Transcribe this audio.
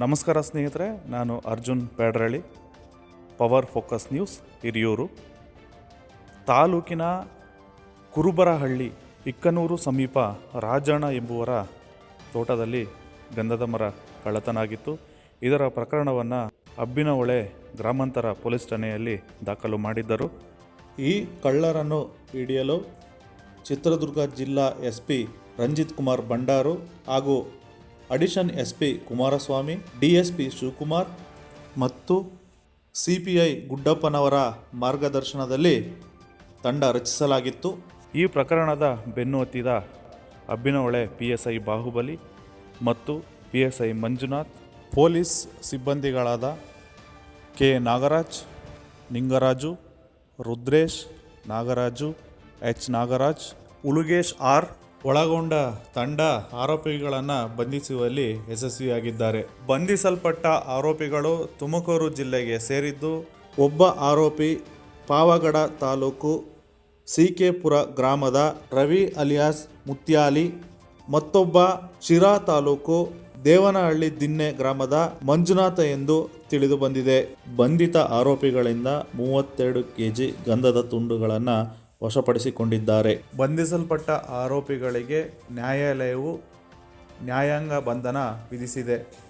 ನಮಸ್ಕಾರ ಸ್ನೇಹಿತರೆ, ನಾನು Arjun Pedrahalli, power focus news, Hiriyur. ತಾಲೂಕಿನ ಕುರುಬರಹಳ್ಳಿ, ಇಕ್ಕನೂರು ಸಮೀಪ ರಾಜಣ್ಣ ಎಂಬುವರ ತೋಟದಲ್ಲಿ ಗಂಧದ ಮರ ಕಳ್ಳತನಾಗಿತ್ತು. ಇದರ ಪ್ರಕರಣವನ್ನು ಅಬ್ಬಿನಹೊಳೆ ಗ್ರಾಮಾಂತರ ಪೊಲೀಸ್ ಠಾಣೆಯಲ್ಲಿ ದಾಖಲು ಮಾಡಿದ್ದರು. ಈ ಕಳ್ಳರನ್ನು ಹಿಡಿಯಲು ಚಿತ್ರದುರ್ಗ ಜಿಲ್ಲಾ ಎಸ್ ಪಿ ರಂಜಿತ್ ಕುಮಾರ್ ಭಂಡಾರು ಹಾಗೂ addition S P Kumaraswamy, DSP Shivakumar ಮತ್ತು ಸಿ ಪಿ ಐ ಗುಡ್ಡಪ್ಪನವರ ಮಾರ್ಗದರ್ಶನದಲ್ಲಿ ತಂಡ ರಚಿಸಲಾಗಿತ್ತು. ಈ ಪ್ರಕರಣದ ಬೆನ್ನು ಹತ್ತಿದ Abbinahole P S I Bahubali ಮತ್ತು P S I Manjunath, police ಸಿಬ್ಬಂದಿಗಳಾದ K Nagaraj, Ningaraju, Rudresh Nagaraju, H Nagaraj Ulugesh R ಒಳಗೊಂಡ ತಂಡ ಆರೋಪಿಗಳನ್ನು ಬಂಧಿಸುವಲ್ಲಿ ಯಶಸ್ವಿಯಾಗಿದ್ದಾರೆ. ಬಂಧಿಸಲ್ಪಟ್ಟ ಆರೋಪಿಗಳು ತುಮಕೂರು ಜಿಲ್ಲೆಗೆ ಸೇರಿದ್ದು, ಒಬ್ಬ ಆರೋಪಿ ಪಾವಗಡ ತಾಲೂಕು ಸಿಕೆಪುರ ಗ್ರಾಮದ ರವಿ ಅಲಿಯಾಸ್ ಮುತ್ಯಾಲಿ, ಮತ್ತೊಬ್ಬ ಶಿರಾ ತಾಲೂಕು ದೇವನಹಳ್ಳಿ ದಿನ್ನೆ ಗ್ರಾಮದ ಮಂಜುನಾಥ ಎಂದು ತಿಳಿದು ಬಂದಿದೆ. ಬಂಧಿತ ಆರೋಪಿಗಳಿಂದ ಮೂವತ್ತೆರಡು ಕೆಜಿ ಗಂಧದ ತುಂಡುಗಳನ್ನು ವಶಪಡಿಸಿಕೊಂಡಿದ್ದಾರೆ. ಬಂಧಿಸಲ್ಪಟ್ಟ ಆರೋಪಿಗಳಿಗೆ ನ್ಯಾಯಾಲಯವು ನ್ಯಾಯಾಂಗ ಬಂಧನ ವಿಧಿಸಿದೆ.